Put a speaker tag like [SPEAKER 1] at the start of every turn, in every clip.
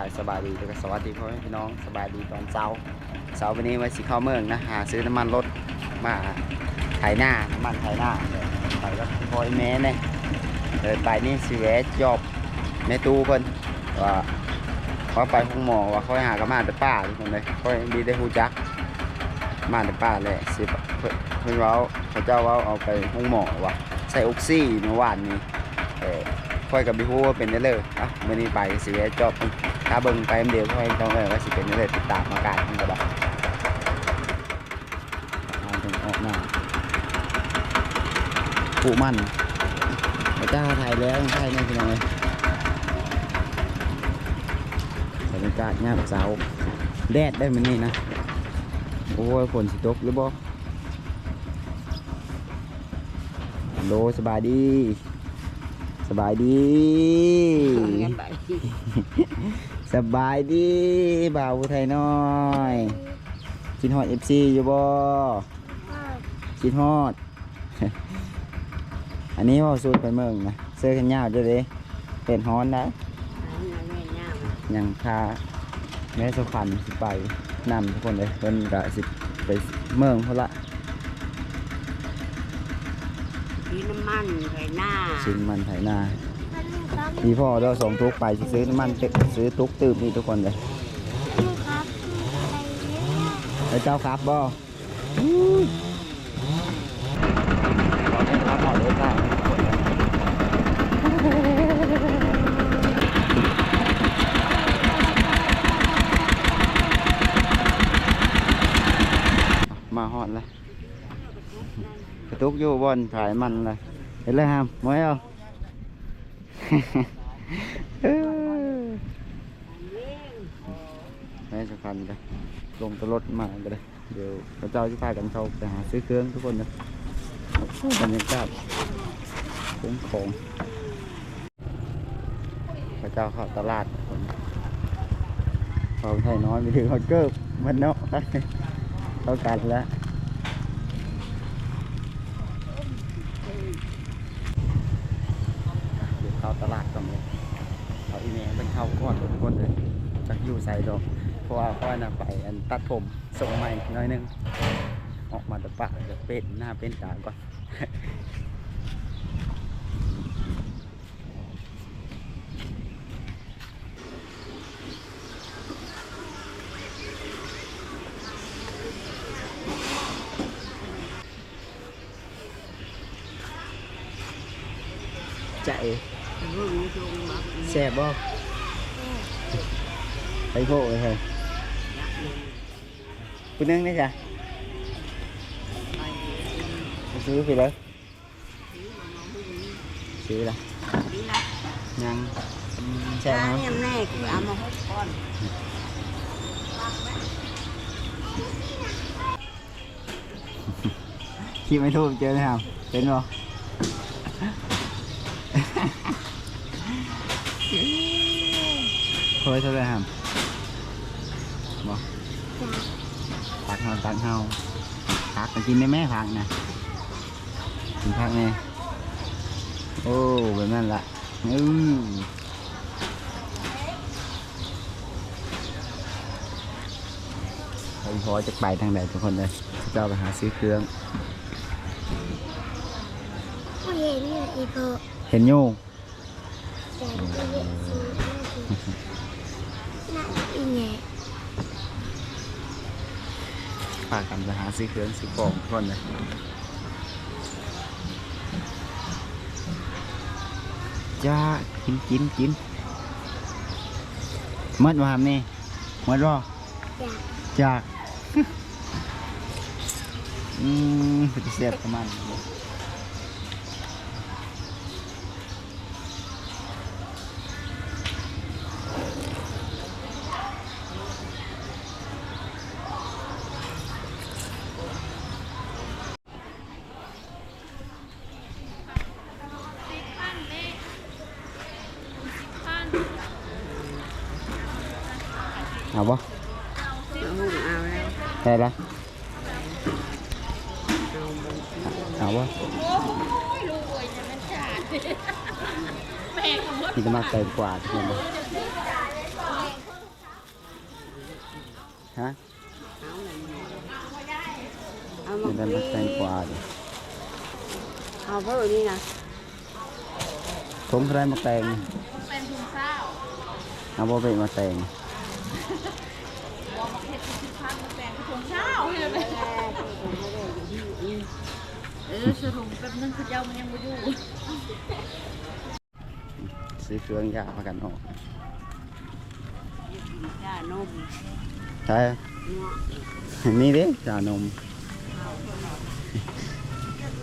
[SPEAKER 1] ายสบายดีแล้วก็สวัสดีพ่อแม่พี่น้องสบายดีตอนเช้าเช้าวันนี้มาสิเข้าเมืองนะหาซื้อน้ำมันรถมาไถหน้าน้ำมันไถหน้าไปกับพ่อแม่เนี่ยเดินไปนี่สิแวะจอบแม่ตู้เพิ่นว่าเขาไปห้องหมอว่าเขาหากระมาแต่ป้าทุกคนเลยเขาดีได้ฮู้จักมาแต่ป้าเลยสิเพิ่นเพิ่นเว้าเขาเจ้าว้าเอาไปห้องหมอว่าใส่ออกซิเมื่อวานนี้เออค่อยกับบิฮูว่าเป็นได้เลยอะมื่นี้ไปสิเวะจอบ ถ้าเบิ่งไปเดียวค่อยต้องเออว่าสิเป็นได้เลยติดตามอาการมันก็ได้เอาถึงออกหน้าปูมันพระเจ้าไทยแล้วยังไทยนี่พี่น้องเลยบรรยากาศยามเช้าแดดได้มันนี่นะ โอ้ยฝนสิตกหรือบ่ฮัลโหลสบายดี สบายดี สบายดีบ่าวอุทัยน้อยกินฮอดเอฟซีอยู่บ่กินฮอด อันนี้ว่าสูตรไปเมืองนะเสื้อแขนยาวจะเด้เป็นฮ้อนนะยังคาแม่สุพรรณสิไปนำทุกคนเลยเพิ่นกะสิไปเมืองพุ่นละ
[SPEAKER 2] ซื้อน้ำมันไข่หน้า
[SPEAKER 1] ชิ้นมันไถนา มีพ่อเราส่งทุกไปซื้อน้ำมันเก็บซื้อทุกตื่มนี่ทุกคนเลยแล้วเจ้าครับบ่ขอมาหอดเลยกระตุกอยู่บนถ่ายมันเลยเห็นเลยฮามมวยเอาเอ้ย แม่จะพันเลยลงตวรถมาก็ได้เดี๋ยวพระเจ้าจะพากันเข้าไปหาซื้อเครื่องทุกคนนะบรรยากาศคุ้มของพระเจ้าเข้าตลาดคนเขาไทยน้อยไปถึงเขาเกิบมันเนาะเข้ากันแล้วเดี๋ยวเข้าตลาดก่อนเลยเอาอีเมลเป็นเข้าก่อนทุกคนเลยจากอยู่ใส่ดอกเพราะว่าพ่อน่ะไปอันตัดผมส่งใหม่หน้อยนึง ออกมาแตะปะจะเป็นหน้าเป็นตาก่อน ใจแซ่บบ่ ไปโผล่เลยคุณนึงนี่จ้ะไปซื้อไปเลยซื้อละยังอืมแซ่บ
[SPEAKER 2] จ้า
[SPEAKER 1] ครับ
[SPEAKER 2] เนี่ยแม่กูเอามาหกก้อน
[SPEAKER 1] คิดไม่ถูกเจอเลยครับเป็นบ่เคยเท่าไหรครับบ่ผัก เฮาตักเฮาผักก็กินได้แม่ผักนะกินผักแม่โอ้แบบนั้นละอือไปพอจะไปทางใดทุกคนเลยเจ้าไปหาซื้อเครื่อง
[SPEAKER 3] ผู้เห็นเนี่ยอีโพ
[SPEAKER 1] เห็นอยู่
[SPEAKER 3] แต่ผู้เห็นสีน่าอีแง่
[SPEAKER 1] พากันไปหาซื้อเครื่องซื้อของทุกคนเลยจ้ากินกินกินหมัดว่าแม่หมัดว่า
[SPEAKER 3] อยาก
[SPEAKER 1] จาก อืมปฏิเสธประมาณนี้เอาปะ
[SPEAKER 2] เอาหุ่นเอาแล้ว
[SPEAKER 1] ได้ละ
[SPEAKER 2] เอาบน
[SPEAKER 1] เอาปะกินจะมากไกลกว่าทุกคนเลยฮะ
[SPEAKER 4] เอาหน่อยเอามา
[SPEAKER 1] นี่ได้
[SPEAKER 4] ก
[SPEAKER 1] มา
[SPEAKER 4] รี
[SPEAKER 1] แตงกวาดิ
[SPEAKER 4] เอาเพิ่มนี่นะ
[SPEAKER 1] ผมเคยมาแตง
[SPEAKER 3] เป็นถุงเศร้า
[SPEAKER 1] เอาบ่เป็นมาแตง
[SPEAKER 3] บอกมาเผ็ดสิบพันมาแปลงถุงเศร้าให้เลยเออสรุปแป๊บนึงคือเจ้ามันยังไม่อยู่
[SPEAKER 1] ซื้อเครื่องยามากันออก
[SPEAKER 4] จ้านม
[SPEAKER 1] ใช่
[SPEAKER 4] เนาะ
[SPEAKER 1] นี่ดิจานม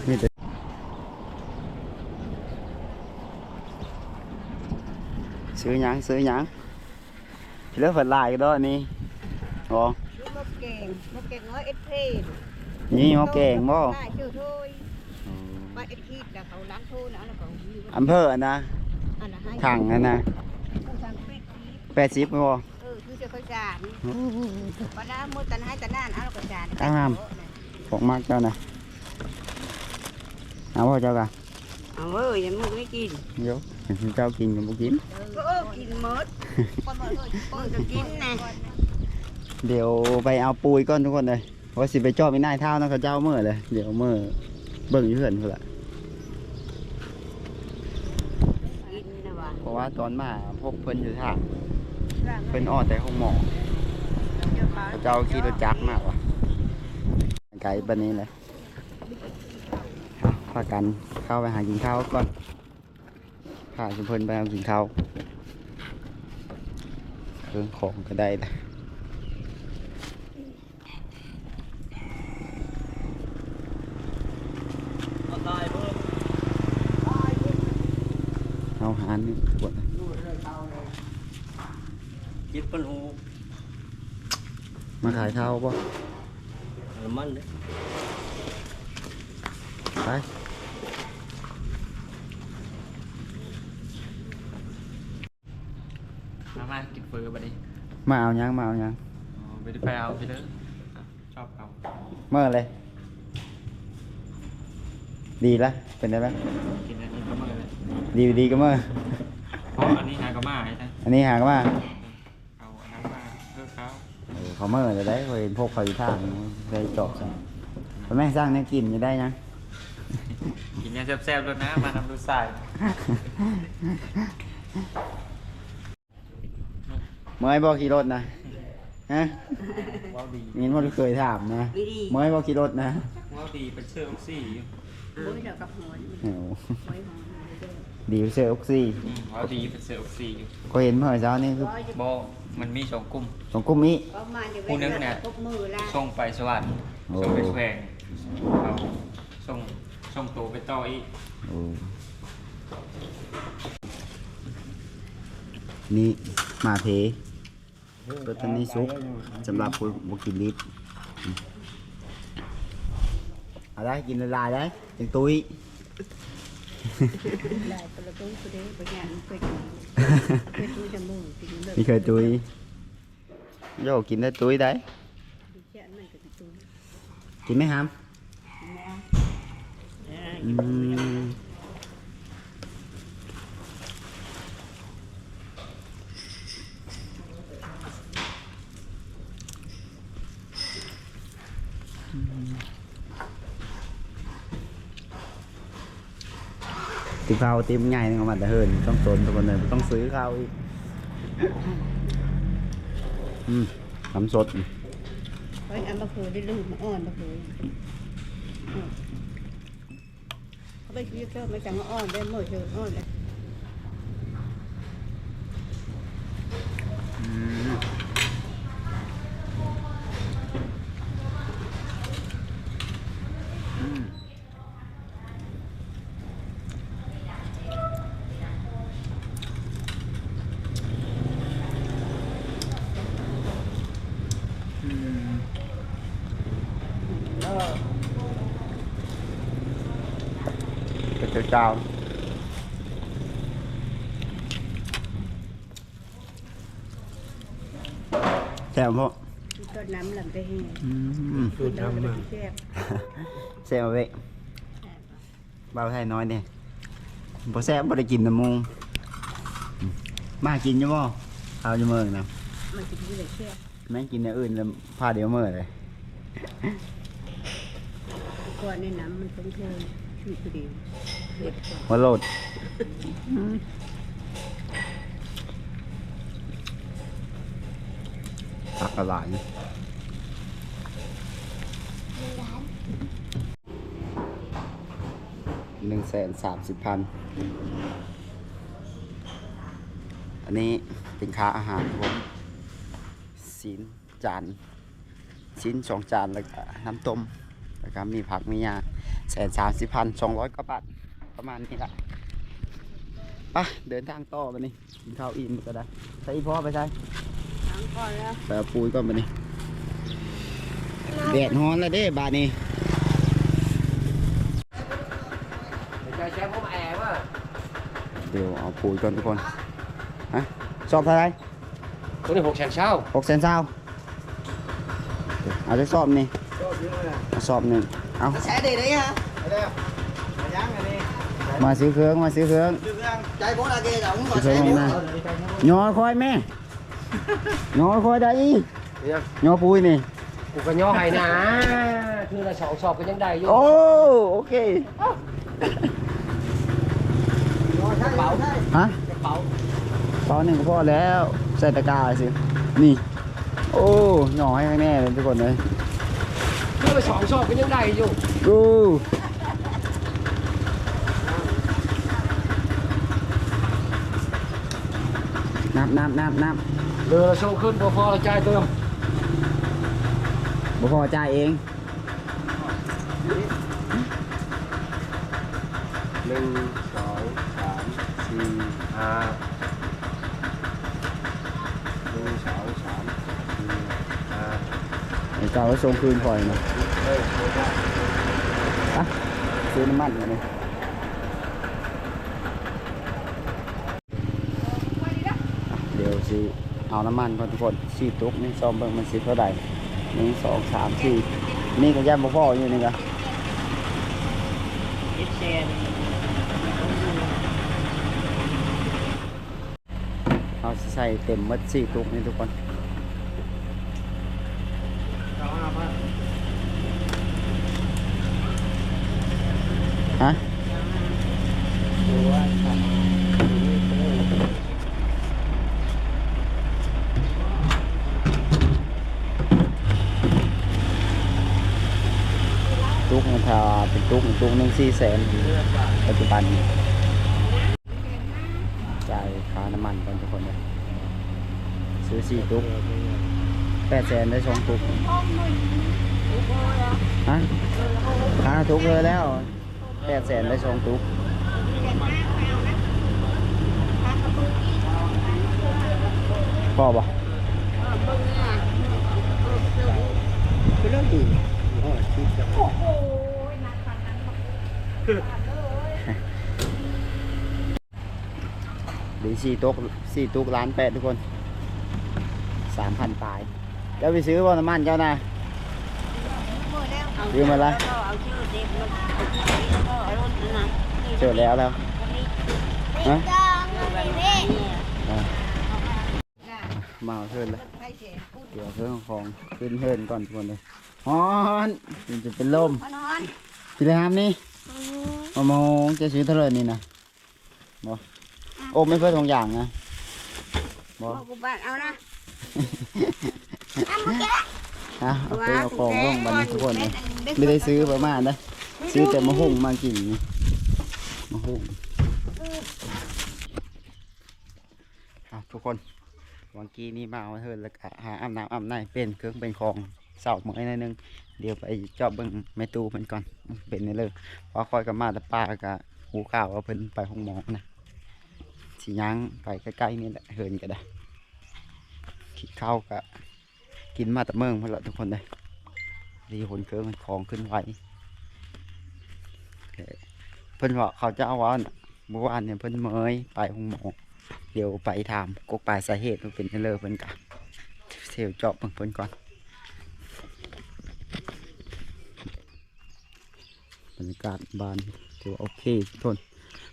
[SPEAKER 1] มีแต่ซื้อหยังซื้อหยังเลือกฝันลายก็ได้นี่ อ๋อ
[SPEAKER 4] ลูกมะเก่งมะเก่งน้อยเอ็ดเพลน
[SPEAKER 1] นี่หมอแกงบ่
[SPEAKER 4] ได้ชื่อถ้วยบ้านเอ็ดคีดแล้วเขาล้างถ้วยนะแล้วก็มี
[SPEAKER 1] อำเภออันนะ
[SPEAKER 4] อันละให้
[SPEAKER 1] ถังอันนะ
[SPEAKER 4] ผู้ทางเป็ดนี้
[SPEAKER 1] แปดสิบบ่
[SPEAKER 4] เออคือจะค่อยจานปลาหมดตันให้ตันนานเอาแล้วก็จาน
[SPEAKER 1] ของมากเจ้านะเอาพ่อเจ้ากะ
[SPEAKER 4] เอาเว้ยยังมึงไม่กิน
[SPEAKER 1] เดี๋ยวเจ้ากินกับบุกิน
[SPEAKER 4] ก็เออกินหมดคนหมดเลยคนจะกินนะ
[SPEAKER 1] เดี๋ยวไปเอาปุยก่อนทุกคนเลยว่าสิไปจอบไม่น่ายเท่านะเขาเจ้าเมื่อเลย เดี๋ยวเมื่อเบิ่งอยู่เพื่อนเพื่อนละ
[SPEAKER 4] กินนะวะ
[SPEAKER 1] เพราะว่าตอนมาพบเพิ่นอยู่ทางเพิ่นออดแต่ห้องหมอเขาเจ้าขี่รถจักรมากว่ะไกลปานนี้เลยเอาพากันเข้าไปหากินข้าวก่อนพาชุมเพิ่นไปเอากินข้าวเครื่องของก็ได้นะเอาหารนี่ปวด
[SPEAKER 5] จิตปันหู
[SPEAKER 1] มาขายข้าวป่ะ
[SPEAKER 5] น้ำมันเลย
[SPEAKER 1] ไป
[SPEAKER 5] มามากินเฟอร์บัดนี้
[SPEAKER 1] มาเอายังมาเอายัง
[SPEAKER 5] อ๋อไปดูไปเอาไปเด้ออะชอบเอา
[SPEAKER 1] เมื่อเลย ดีละเป็นได้ไหม
[SPEAKER 5] กินอันนี้ก็มาเลย
[SPEAKER 1] ดีดีก็เมื่อ
[SPEAKER 5] เพราะอันนี้หากระมาใช่ไหม
[SPEAKER 1] อันนี้หากว่า
[SPEAKER 5] เอาอันนั้นมาเพื่อเขา
[SPEAKER 1] เออเขาเมื่อเลยได้เคยเห็นพวกเขาอยู่ทางได้จอบสั่งพ่อแม่สร้างเนี่ยกินจะได้ยัง
[SPEAKER 5] กินเนี่ยแซ่บๆแล้วนะ มาทำดูสาย
[SPEAKER 1] เมื่อยบอกขี่รถนะฮะ
[SPEAKER 5] ว้าวดี
[SPEAKER 1] งี้มันเคยถามนะ
[SPEAKER 4] ไม่ดี
[SPEAKER 1] เมื่อยบอกขี่รถนะ
[SPEAKER 5] ว้าวดีเป็นเชื่อออกซี่อยู่
[SPEAKER 4] โอ้ยเดี๋ยวกับหัวนี่
[SPEAKER 1] โอ้โห
[SPEAKER 4] ไว้หัวนี่เด้อ
[SPEAKER 1] ดีเสือออกซี่
[SPEAKER 5] อืมว้าวดีเป็นเชื่อออกซี่อยู่
[SPEAKER 1] ก็เห็นเมื่อเช้านี่คือ
[SPEAKER 5] โบ มันมีสองกลุ่ม
[SPEAKER 1] สองกุ้มนี้
[SPEAKER 4] ก็มาเดี๋ยว
[SPEAKER 5] ผู้นึงเนี่ย
[SPEAKER 4] พบมือละ
[SPEAKER 5] ส่งไปสวรรค์
[SPEAKER 1] โอ้
[SPEAKER 5] ส่งไปแขวงเอาส่งส่งตัวไปต่ออีก
[SPEAKER 1] โอ้นี่มาเทรถคันนี้ซุกสำหรับผู้บุกินลิตรอืมเอาได้กินละลายได้จังตุ้ย
[SPEAKER 4] ไม่เค
[SPEAKER 1] ยตุ้ยโยกินได้ตุ้ยได้
[SPEAKER 4] กิ
[SPEAKER 1] นไหมครับ
[SPEAKER 4] เออ
[SPEAKER 1] อืมติข้าวติมใหญ่นึงเอามาแต่เฮินต้องตนทุกคนเลยต้องซื้อข้าวอีกอืมทำสด
[SPEAKER 4] เฮ้ยอันบะคือได้ลูกมาอ่อนบะคือเขาไปซื้อเจ้ามาจังอ่อนได้หมดเลยอ่อนเลย
[SPEAKER 1] อืม เป็นเจ้าแซ่บพ่อ
[SPEAKER 4] ต้นน้ำลำไปให้
[SPEAKER 1] อืม
[SPEAKER 4] ต้นน้ำมาแซ่บ
[SPEAKER 1] แซ่บเว้ยเบาไทยน้อยเนี่ยพอแซ่บบ่ได้ กินน้ำมูอืมมากินอยังบ่ข้าวจะเมือนะ
[SPEAKER 4] มันจะมีอะไรแซ่บ
[SPEAKER 1] แม่งกินอย่างอื่นแล้วพาเดียวเมื่อเลย
[SPEAKER 2] ก่อนในน้ำมันต้องเทินชื่อตัวเดียวเด็ดกว่า
[SPEAKER 1] หัวโลดผักกระหลายหนึ่งแสนสามสิบพัน อันนี้เป็นค่าอาหารครับผมสินจานชิ้นสองจานแล้วก็น้ำต้ม แล้วก็มีผักมียาแสนสามสิบพันสองร้อยกว่าบาทประมาณนี้ละไปะเดินทางต่อไปนี่กินข้าวอิ่มก็ได้ใส่อีพ่อไปใส่
[SPEAKER 2] ทั้งก่อนแล้ว
[SPEAKER 1] ไปเอาปุ๋ยก่อนไปนี่แดดฮ้อนแล้วเด้บาดนี้
[SPEAKER 5] ใจแช่ผมแอบว่า
[SPEAKER 1] เดี๋ยวเอาปุ๋ยก่อนทุกคนฮะสอบเท่าไหร
[SPEAKER 5] ตัวนี้หกแสนเช่า
[SPEAKER 1] หกแสนเศร้าเอาจะสอบนี่ เอาสอบหนึ่งเอา
[SPEAKER 6] sẽ đi đi hả đây dán này đi
[SPEAKER 1] มาซื้อเครื่องมาซื้อเครื่อง
[SPEAKER 6] chạy bố ra kia rộng
[SPEAKER 1] ซื้อเครื่องมาย่อคอยแม่ย่อคอยได้อีย่อปุ๋ยนี่
[SPEAKER 5] กูก็ย่อให้นะคือละสองสอบก็ยังได้อยู่
[SPEAKER 1] โอ้โอเค
[SPEAKER 5] กระเป๋า
[SPEAKER 1] ฮะ
[SPEAKER 5] กระเป๋า
[SPEAKER 1] ตอนหนึ่งก็พอแล้วใส่ตะกร้าสินี่ โอ้หน่อให้ข้างแน่เลยทุกคนเลย
[SPEAKER 5] คือละสองสอบก็ยังได้อยู่
[SPEAKER 1] ดูนับนับนับนับ
[SPEAKER 5] เรือละโชว์ขึ้นพอพอละจ่ายเติม
[SPEAKER 1] บ่พอจ่ายเอง
[SPEAKER 5] หนึ่งสองสามสี่ห้าหนึ่งสองสามสี่ห้า
[SPEAKER 1] ไอ้เจ้าส่งคืนคอยนะ
[SPEAKER 5] เฮ้ย
[SPEAKER 1] อะซื้อน้ำมันมาเลยเดี๋ยวสิเอาน้ำมันก่อนทุกคนสี่ตุกนี่ซอมเบิ่งมันสิเท่าไหร่หนึ่งสองสามสี่นี่ก็ย่ำบ่พออยู่นี่ก็
[SPEAKER 2] เจ็ดแสน
[SPEAKER 1] เอาใส่เต็มมัดสี่ตุกนี่ทุกคน ฮะ ตุกถ้าเป็นตุกมันตุกหนึ่งสี่แสนปัจจุบันนี้จ่ายค่าน้ำมันก่อนทุกคนเลยซื้อสี่ตุกแปดแสนได้สองตุกฮะค่าตุกเลยแล้วแปดแสนได้สองตุกพอปะ
[SPEAKER 2] คือเรื่องดี
[SPEAKER 1] หรือสี่ตุกสี่ตุกล้านแปดทุกคนสามพันปลายเจ้าไปซื้อบ่น้ำมันเจ้านะยืมมาละ
[SPEAKER 2] เอมาละ
[SPEAKER 1] เจอแล้วแล้วฮะมาเอาเทินเลยเดี๋ยวเทินของขึ้นเทินก่อนทุกคนเลย ฮอนมันจะเป็นลม
[SPEAKER 2] มานอน
[SPEAKER 1] พี่เลยครับนี่มามองจะซื้อเท่าไหร่นี่นะบอโอ้ไม่เพื่อทองอย่างนะบอ
[SPEAKER 2] บอกกูบ้านเอานะ
[SPEAKER 1] ฮะเอาไปเอาของลงบัดนทุกคนเลยไม่ได้ซื้อประมาณนะซื้อแต่มะฮุ่งมากินนี่มะฮุ่งอะทุกคนวันกี้นี่มาเอาเทินแล้วก็หาอาบน้ำอาบในเป็นเครื่องเป็นของ เสาเหมือนนิดนึงเดี๋ยวไปเจอบเบิ่งแม่ตูเพิ่นก่อนเป็นนี่เลยพอคอยกับมาแต่ป้าก็หูข่าวว่าเพิ่นไปห้องหมอนะสิย่างไปใกล้ๆนี่แหละเฮินก็ได้ขี้ข้าวก็กินมาแต่เมืองเพิ่นละทุกคนเลยดีผลเครื่องมันของขึ้นไวเอ่อเพิ่นว่าเขาจะเอาว่าน่ะเมื่อวานเนี่ยเพิ่นเมยไปห้องหมอเดี๋ยวไปถามกกปลายสาเหตุเป็นนี่เลยเพิ่นกะเที่ยวเจาะเบิ่งเพิ่นก่อน บรรยากาศบานถือว่าโอเคทน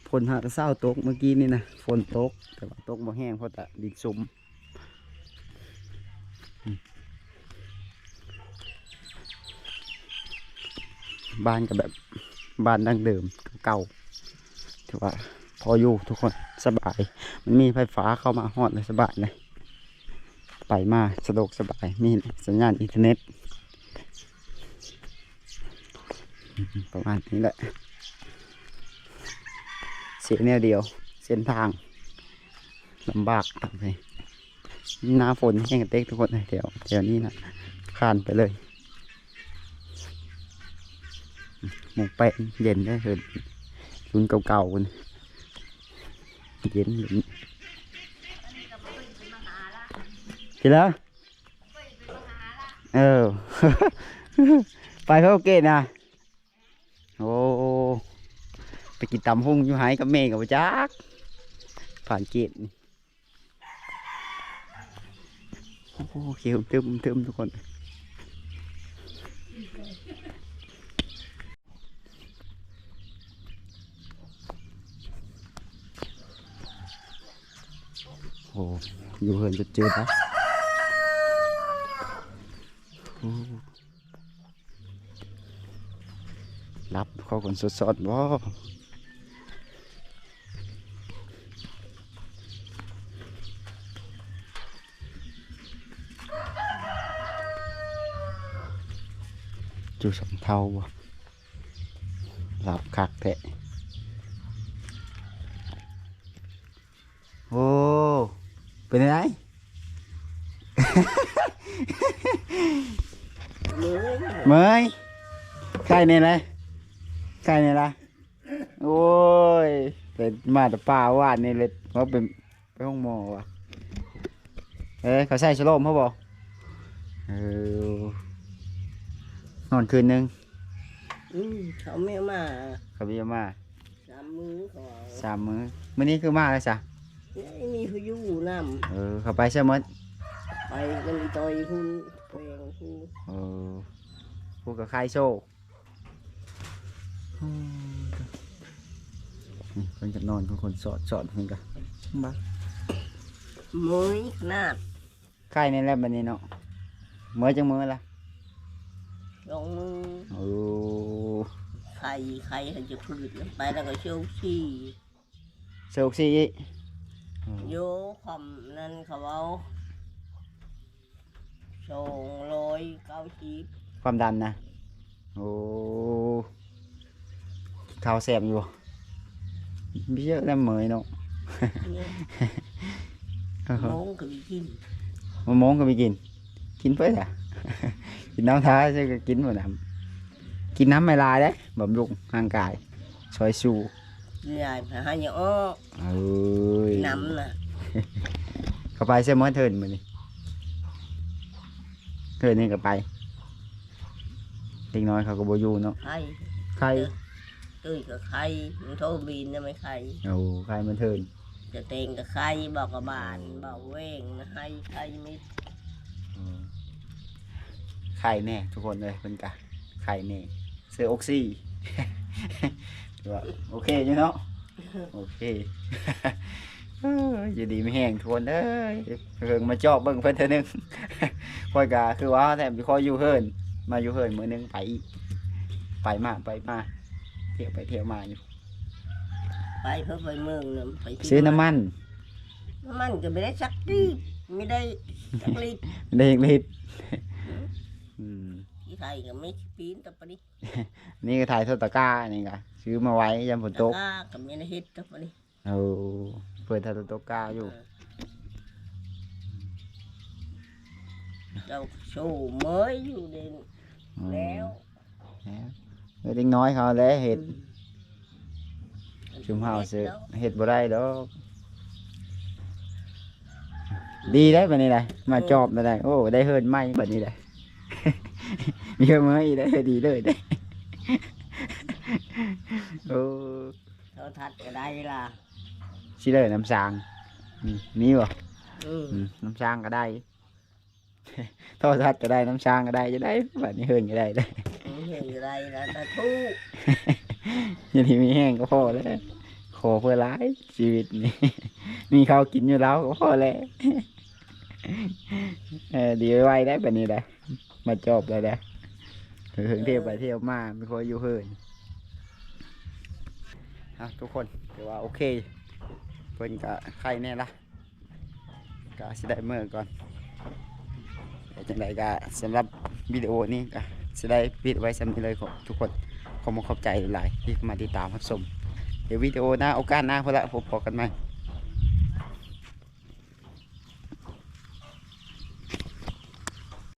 [SPEAKER 1] ฝนหากเศร้าตกเมื่อกี้นี่นะฝนตก แต่ว่าตกบ่แห้งเพราะแต่ดินซุ้มบ้านกับแบบบ้านดั้งเดิมเก่าถือว่าพออยู่ทุกคนสบาย มันมีไฟฟ้าเข้ามาหอดเลยสบายเลยไปมาสะดวกสบายมีสัญญาณอินเทอร์เน็ต ประมาณนี้แหละ เสียแนวเดียว เส้นทางลำบากทำไงหน้าฝนแห้งเต็กทุกคนเลยแถวแถวนี้นะขานไปเลยหมูแป้งเย็นได้เลยรุ่นเก่าๆคนเย็นเย็นกินแล้วเออ ไปเขาโอเกตนะ โอ้ ไปกินตำหุ่งอยู่หายกับเมย์กับจัก ผ่านเกตโอ้เขียวเติมเติมทุกคนโอ้อยู่เหินจะเจอปะโอ้ รับเข้าคนสดๆว้าจูสองเท่าบ่รับคักแทะโอ้ เป็นไงเมย ใกล้นี่เลยใกล้นี่ละโอ้ยเป็นมาแต่ป่าว่านนี่เลยเขาเป็นไปห้องหมอว่ะเอ้ยเขาใส่ชะโลมเขาบอกเออนอนคืนนึง
[SPEAKER 2] อืมเขาไม่มา
[SPEAKER 1] เขาพี่มา
[SPEAKER 2] สามมือเขา
[SPEAKER 1] สามมื้อมื้อนี้คือมาแล้วจ้ะ
[SPEAKER 2] ไม่มีพายุน้
[SPEAKER 1] เออเขาไปใช่มั้ยำ
[SPEAKER 2] ไปกันอีต่อยคุณเพลงคุณ
[SPEAKER 1] เออพูดกับใครโชว์ อืมนี่คนจะนอนคนคนสอดสอดเพิ่นกันบ้า
[SPEAKER 2] มือขนาด
[SPEAKER 1] ใครในแลบบันนี้เนาะเมื่อจังมือละ
[SPEAKER 2] ลงมือ
[SPEAKER 1] โอ้
[SPEAKER 2] ไข่ไข่เขาจะพืชลงไปแล้วก็เชี่ยวชี้
[SPEAKER 1] เซลซี่อีก
[SPEAKER 2] โยคำนั่นเขาเอาสองร้อยเก้าสิบ
[SPEAKER 1] ความดันนะโอ้ ข้าวแสบอยู่บ่เยอะแล้วเหมยเนาะ
[SPEAKER 2] เนี่ย
[SPEAKER 1] เออ
[SPEAKER 2] โมงก็ไปกิน
[SPEAKER 1] มะม่วงก็ไปกิน กินเพื่ออะกินน้ำท้าใช่ก็กินหมดนะกินน้ำไม่ลายเด้บำรุงร่างกายช่วยสู้
[SPEAKER 2] ใหญ่ผ่าให้ยังอ้อ
[SPEAKER 1] เอ้ย
[SPEAKER 2] น้ำน่ะ
[SPEAKER 1] ก็ไปเสมอเทินมือนี่เทินนี่ก็ไปเด็กน้อยเขาก็บอยู่เนาะ
[SPEAKER 2] ไข่
[SPEAKER 1] ใคร
[SPEAKER 2] ตุ้ยกับไข่มันโทรบินนะไม่ไข่
[SPEAKER 1] โอ้ใครมันเทิน
[SPEAKER 2] จะเต็งกับไข่บอกกับบานบอกเว้งนะให้ไข่มิด
[SPEAKER 1] ไข่แน่ทุกคนเลยเป็นกะไข่แน่เสื้อออกซี่ถือว่าโอเคอยู่เนาะโอเคเอ้ยอย่าดีไม่แห้งทุกคนเอ้ยเพิ่งมาจอบเบิ่งเพิ่นเท่อนึงค่อยกะคือว่าแถมคอยอยู่เฮิรนมาอยู่เฮิรนมื้อนึงไปอีกไปมาไปมา เที่ยวไปเที่ยวมาอยู่
[SPEAKER 2] ไปเพื่อไปเมืองนะไปที่
[SPEAKER 1] ซื้อน้ำมัน
[SPEAKER 2] น้ำมันก็ไม่ได้สักรีบไม่ได้สักรีบ
[SPEAKER 1] เด็กลิตรอืม
[SPEAKER 2] ที่ไทยก็ไม่ปีนแต่ปะนี้
[SPEAKER 1] นี่ก็ถ่ายโทษตะกร้านี่กะซื้อมาไว้ยามฝนตก
[SPEAKER 2] ตะกร้าก็ไม่ได้เฮ็ดแต่ปะนี้
[SPEAKER 1] เอาเปิดถ่ายโทษตะกร้าอยู่
[SPEAKER 2] เราโชว์เมยอยู่เด่นแล้ว
[SPEAKER 1] แล้ว เออเด็กน้อยเขาแหล้วเห็ดชุมเฮาซื้อเห็ดบ่ได้ดอกดีได้แบบนี้เลยมาจอบได้โอ้ได้เฮิรนไหมแบบนี้เลยมีเมื่อยได้ดีเลยได้โอ้
[SPEAKER 2] เราทัดก็ได้ล่ะ
[SPEAKER 1] ชิเลยน้ำสางอืมมีบ่
[SPEAKER 2] อืม
[SPEAKER 1] อืมน้ำช้างก็ได้โทอทัดก็ได้น้ำช้างก็ได้จะได้แบบนี้เฮิรนก็ได้ได้
[SPEAKER 2] เห็นอะไรนะตะทู่
[SPEAKER 1] อยังที่มีแห้งก็พอแล้วขอเพื่อร้ายชีวิตนี่มีข้าวกินอยู่แล้วก็พอแล้วเออดีไว้ได้แบบนี้ได้มาจบเลยได้เหิงเที่ยวไปเที่ยวมาไม่ค่อยอยู่เฮินอะทุกคนถือว่าโอเคเพิ่นก็ใครแน่ละก็สิได้เมื่อก่อนแต่จังใดก็สำหรับวิดีโอนี้ก็ สิได้ปิดไว้สำนี้เลยทุกคนขอบคุณขอบใจหลายที่มาติดตามรับชมเดี๋ยววิดีโอหน้าโอกาสหน้าพื่อละพบกันใหม่